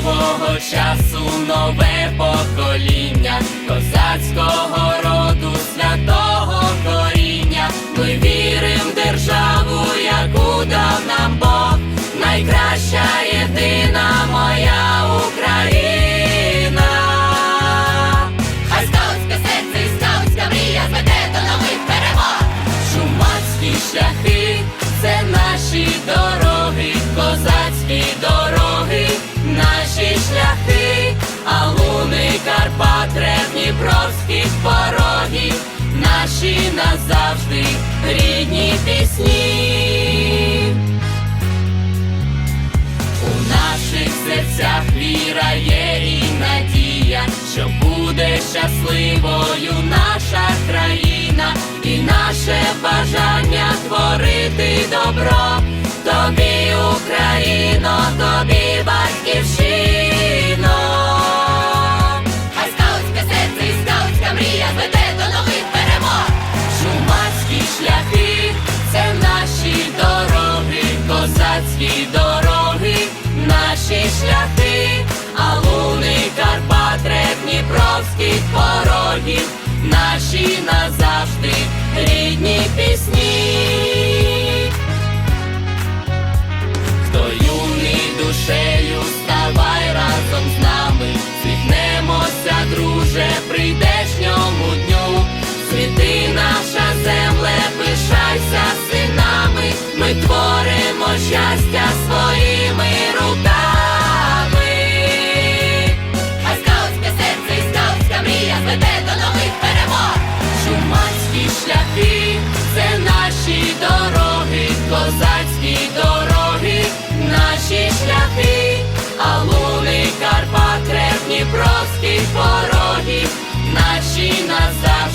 свого часу нове покоління козацького роду святого коріння. Ми вірим в державу, яку дав нам Бог, найкраща єдина моя Україна. Хай скаутське серце і скаутська мрія зведе до нових перемог. Чумацькі шляхи це наші дороги, козацькі дороги, порогів, наші назавжди рідні пісні. У наших серцях віра є і надія, що буде щасливою наша країна, і наше бажання творити добро. Тобі, Україно, тобі Карпатські дороги, наші шляхи, а луни Карпат, Дніпровських порогів, наші назавжди рідні пісні, хто юний душею, ставай разом з нами, Світнемося, друже, прийдешньому дню, світи наша земле, пишайся синами, ми твої. Польських порогів, наші назад.